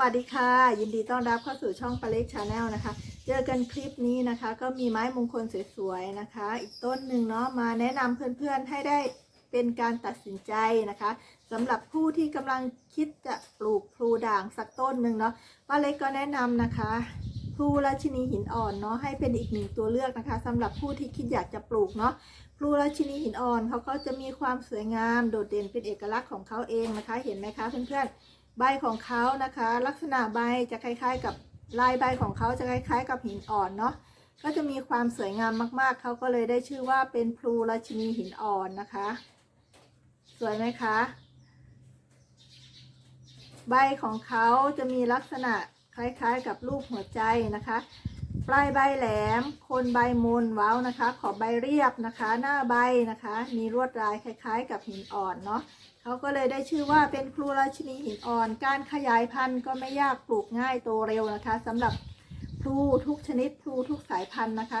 วัสดีค่ะ ยินดีต้อนรับเข้าสู่ช่องปาเล็กชาแนลนะคะ เจอกันคลิปนี้นะคะ ก็มีไม้มงคลสวยๆนะคะ อีกต้นหนึ่งเนาะมาแนะนำเพื่อนๆให้ได้เป็นการตัดสินใจนะคะสำหรับผู้ที่กำลังคิดจะปลูกพลูด่างสักต้นหนึ่งเนาะป้าเล็กก็แนะนำนะคะพลูราชินีหินอ่อนเนาะให้เป็นอีกหนึ่งตัวเลือกนะคะสำหรับผู้ที่คิดอยากจะปลูกเนาะพลูราชินีหินอ่อนเขาก็จะมีความสวยงามโดดเด่นเป็นเอกลักษณ์ของเขาเองนะคะ เห็นไหมคะเพื่อนๆ ใบของเขานะคะ ลักษณะใบจะคล้าย ๆ กับลายใบของเขาจะคล้ายๆ กับหินอ่อนเนาะก็จะมีความสวยงามมากๆ เขาก็เลยได้ชื่อว่าเป็นพลูราชินีหินอ่อนนะคะ สวยไหมคะ ใบของเขาจะมีลักษณะคล้ายๆ กับรูปหัวใจนะคะ ปลายใบแหลมคนใบมนเว้านะคะ ขอบใบเรียบนะคะ หน้าใบนะคะ มีลวดลายคล้าย ๆ กับหินอ่อนเนาะเขาก็เลยได้ชื่อว่าเป็นพลูราชินีหินอ่อน การขยายพันธุ์ก็ไม่ยากปลูกง่ายโตเร็วนะคะสำหรับพลูทุกชนิดพลูทุกสายพันธุ์นะคะ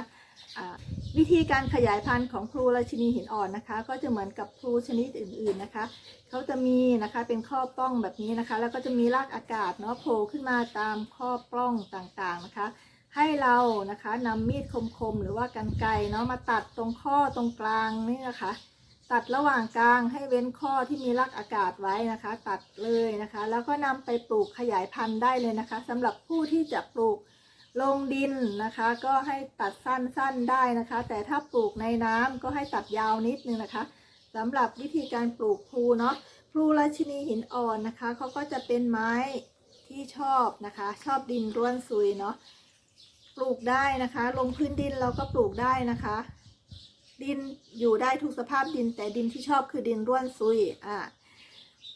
อ่าวิธีการขยายพันธุ์ของพลูราชินีหินอ่อนนะคะ ก็จะเหมือนกับพลูชนิดอื่นๆนะคะเขาจะมีนะคะเป็นข้อป้องแบบนี้นะคะ แล้วก็จะมีรากอากาศเนาะโผล่ขึ้นมาตามข้อป้องต่างๆนะคะ ให้เรานะคะนำมีดคมๆหรือว่ากันไกรเนาะมาตัดตรงข้อตรงกลางนี่นะคะ ตัดระหว่างกลางให้เว้นข้อที่มีรากอากาศไว้นะคะ ตัดเลยนะคะ แล้วก็นำไปปลูกขยายพันธุ์ได้เลยนะคะสำหรับผู้ที่จะปลูกลงดินนะคะ ก็ให้ตัดสั้นๆได้นะคะ แต่ถ้าปลูกในน้ำก็ให้ตัดยาวนิดนึงนะคะสำหรับวิธีการปลูกพลูเนาะพลูราชินีหินอ่อนนะคะเขาก็จะเป็นไม้ที่ชอบนะคะ ชอบดินร่วนซุยเนาะ ปลูกได้นะคะ ลงพื้นดินเราก็ปลูกได้นะคะ ดินอยู่ได้ทุกสภาพดิน แต่ดินที่ชอบคือดินร่วนซุยอ่า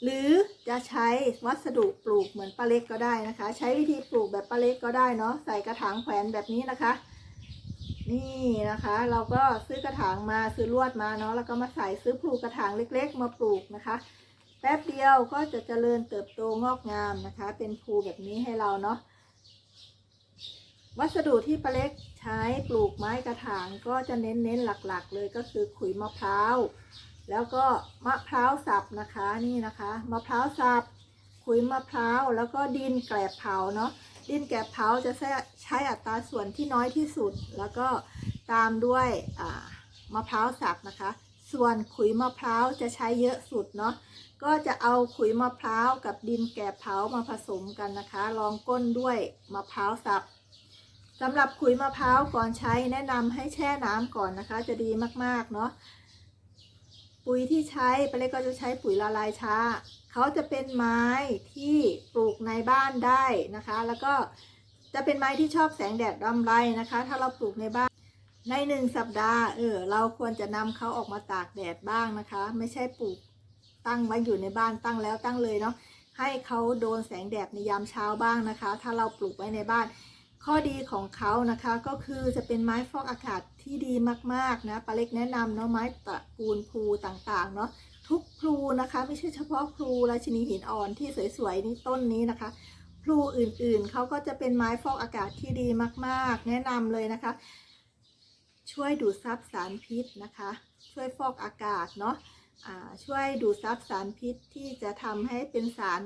หรือจะใช้วัสดุปลูกเหมือนปลาเล็กก็ได้นะคะ ใช้วิธีปลูกแบบปลาเล็กก็ได้เนาะใส่กระถางแขวนแบบนี้นะคะ นี่นะคะ เราก็ซื้อกระถางมาซื้อลวดมาเนาะแล้วก็มาใส่ซื้อปลูกกระถางเล็ก ๆ มาปลูกนะคะแป๊บเดียวก็จะเจริญเติบโตงอกงามนะคะ เป็นภูแบบนี้ให้เราเนาะ วัสดุที่ป้าเล็กใช้ปลูกไม้กระถางก็จะเน้นๆหลักๆ เลยก็คือขุยมะพร้าว แล้วก็มะพร้าวสับนะคะนี่นะคะมะพร้าวสับขุยมะพร้าวแล้วก็ดินแกลบเผาเนาะดินแกลบเผาจะใช้ใช้อัตราส่วนที่น้อยที่สุด แล้วก็ตามด้วยมะพร้าวสับนะคะ ส่วนขุยมะพร้าวจะใช้เยอะสุดเนาะก็จะเอาขุยมะพร้าวกับดินแกลบเผามาผสมกันนะคะรองก้นด้วยมะพร้าวสับ สำหรับขุยมะพร้าวก่อนใช้แนะนำให้แช่น้ำก่อนนะคะ จะดีมากๆเนาะปุ๋ยที่ใช้ไปเลยก็จะใช้ปุ๋ยละลายช้า เขาจะเป็นไม้ที่ปลูกในบ้านได้นะคะ แล้วก็จะเป็นไม้ที่ชอบแสงแดดรำไรนะคะ ถ้าเราปลูกในบ้านในหนึ่งสัปดาห์เออเราควรจะนำเขาออกมาตากแดดบ้างนะคะ ไม่ใช่ปลูกตั้งไว้อยู่ในบ้านตั้งแล้วตั้งเลยเนาะให้เขาโดนแสงแดดในยามเช้าบ้างนะคะ ถ้าเราปลูกไว้ในบ้าน ข้อดีของเขานะคะก็คือจะเป็นไม้ฟอกอากาศที่ดีมากๆนะปาเล็กแนะนำเนาะไม้ตระกูลพลูต่างๆเนาะทุกพลูนะคะไม่ใช่เฉพาะพลูราชินีหินอ่อนที่สวยๆนี่ต้นนี้นะคะพลูอื่นๆเขาก็จะเป็นไม้ฟอกอากาศที่ดีมาก ๆ แนะนำเลยนะคะ ช่วยดูดซับสารพิษนะคะ ช่วยฟอกอากาศเนาะช่วยดูดซับสารพิษที่จะทำให้เป็นสาร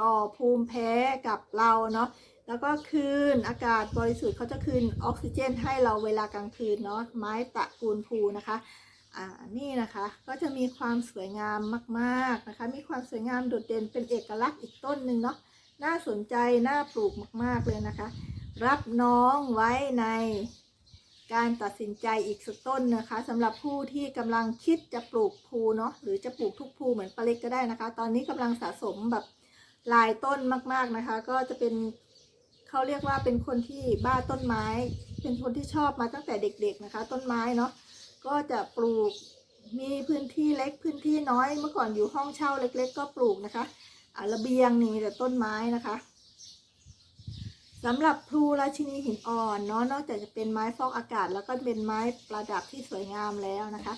ก่อภูมิแพ้กับเราเนาะ แล้วก็คืนอากาศบริสุทธิ์เขาจะคืนออกซิเจนให้เราเวลากลางคืนเนาะไม้ตะกูลภูนะคะอ่านี่นะคะก็จะมีความสวยงามมากๆนะคะ มีความสวยงามโดดเด่นเป็นเอกลักษณ์อีกต้นหนึ่งเนาะน่าสนใจน่าปลูกมากๆเลยนะคะ รับน้องไว้ในการตัดสินใจอีกสักต้นนะคะสำหรับผู้ที่กำลังคิดจะปลูกภูเนาะหรือจะปลูกทุกภูเหมือนปลาเล็กก็ได้นะคะ ตอนนี้กำลังสะสมแบบหลายต้นมากๆนะคะ ก็จะเป็น เขาเรียกว่าเป็นคนที่บ้าต้นไม้ เป็นคนที่ชอบมาตั้งแต่เด็กๆนะคะ ต้นไม้เนาะก็จะปลูกมีพื้นที่เล็กพื้นที่น้อยเมื่อก่อนอยู่ห้องเช่าเล็ก ๆ ก็ปลูกนะคะอ่าระเบียงนี่มีแต่ต้นไม้นะคะสำหรับพลูราชินีหินอ่อนเนาะนอกจากจะเป็นไม้ฟอกอากาศ แล้วก็เป็นไม้ประดับที่สวยงามแล้วนะคะ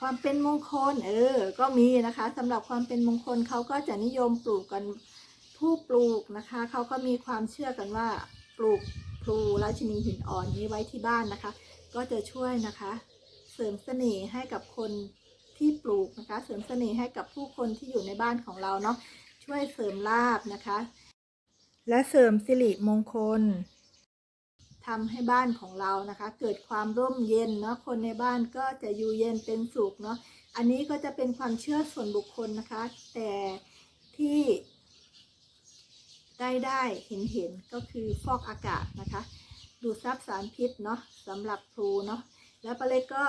ความเป็นมงคลเออก็มีนะคะสำหรับความเป็นมงคลเขาก็จะนิยมปลูกกัน ผู้ปลูกนะคะเขาก็มีความเชื่อกันว่าปลูกพลูราชินีหินอ่อนนี้ไว้ที่บ้านนะคะ ก็จะช่วยนะคะ เสริมเสน่ห์ให้กับคนที่ปลูกนะคะ เสริมเสน่ห์ให้กับผู้คนที่อยู่ในบ้านของเราเนาะช่วยเสริมลาบนะคะ และเสริมสิริมงคลทำให้บ้านของเรานะคะ เกิดความร่มเย็นเนาะคนในบ้านก็จะอยู่เย็นเป็นสุขเนาะอันนี้ก็จะเป็นความเชื่อส่วนบุคคลนะคะ แต่ที่ ได้ได้เห็นเห็นก็คือฟอกอากาศนะคะ ดูดซับสารพิษเนาะสำหรับพลูเนาะแล้วปลาเล็กก็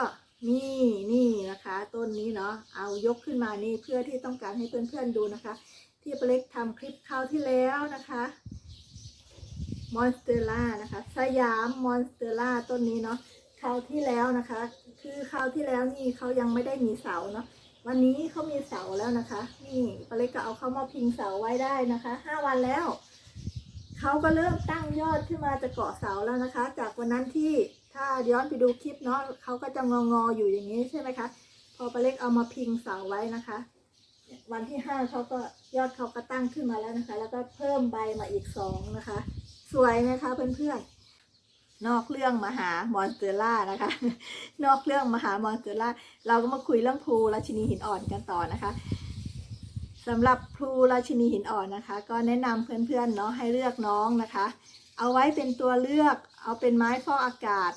นี่นี่นะคะ ต้นนี้เนาะเอายกขึ้นมานี่เพื่อที่ต้องการให้เพื่อนๆดูนะคะ ที่ปลาเล็กทำคลิปคราวที่แล้วนะคะมอนสเตอร่านะคะ สยามมอนสเตอร่าต้นนี้เนาะคราวที่แล้วนะคะ คือคราวที่แล้วนี่เขายังไม่ได้มีเสาเนาะ วันนี้เขามีเสาแล้วนะคะ นี่ปลาเล็กก็เอาเข้ามาพิงเสาไว้ได้นะคะห้าวันแล้วเขาก็เริ่มตั้งยอดขึ้นมาจะเกาะเสาแล้วนะคะ จากวันนั้นที่ถ้าย้อนไปดูคลิปเนาะเขาก็จะงองอๆอยู่อย่างนี้ใช่ไหมคะ พอปลาเล็กเอามาพิงเสาไว้นะคะ วันที่ห้าเขาก็ยอดเขาก็ตั้งขึ้นมาแล้วนะคะ แล้วก็เพิ่มใบมาอีกสองนะคะ สวยไหมคะเพื่อนๆ นอกเรื่องมหามอนสเตอร่านะคะ นอกเรื่องมหามอนสเตอร่าเราก็มาคุยเรื่องพลูราชินีหินอ่อนกันต่อนะคะสำหรับพลูราชินีหินอ่อนนะคะ ก็แนะนำเพื่อนๆเนาะให้เลือกน้องนะคะ เอาไว้เป็นตัวเลือก เอาเป็นไม้ฟอกอากาศ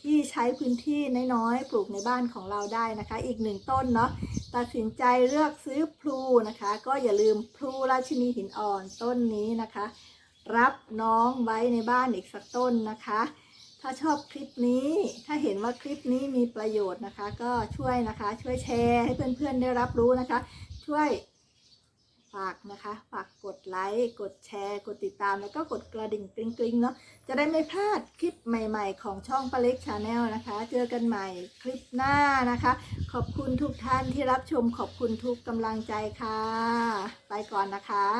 ที่ใช้พื้นที่น้อยๆปลูกในบ้านของเราได้นะคะ อีกหนึ่งต้นเนาะตัดสินใจเลือกซื้อพลูนะคะ ก็อย่าลืมพลูราชินีหินอ่อนต้นนี้นะคะ รับน้องไว้ในบ้านอีกสักต้นนะคะ ถ้าชอบคลิปนี้ถ้าเห็นว่าคลิปนี้มีประโยชน์นะคะ ก็ช่วยนะคะ ช่วยแชร์ให้เพื่อนๆได้รับรู้นะคะ ช่วยฝากนะคะ ฝากกดไลค์ กดแชร์ กดติดตาม แล้วก็กดกระดิ่งกริ๊งๆเนาะ จะได้ไม่พลาดคลิปใหม่ๆ ของช่องปาเล็กชาแนลนะคะ เจอกันใหม่คลิปหน้านะคะ ขอบคุณทุกท่านที่รับชม ขอบคุณทุกกำลังใจค่ะ ไปก่อนนะคะ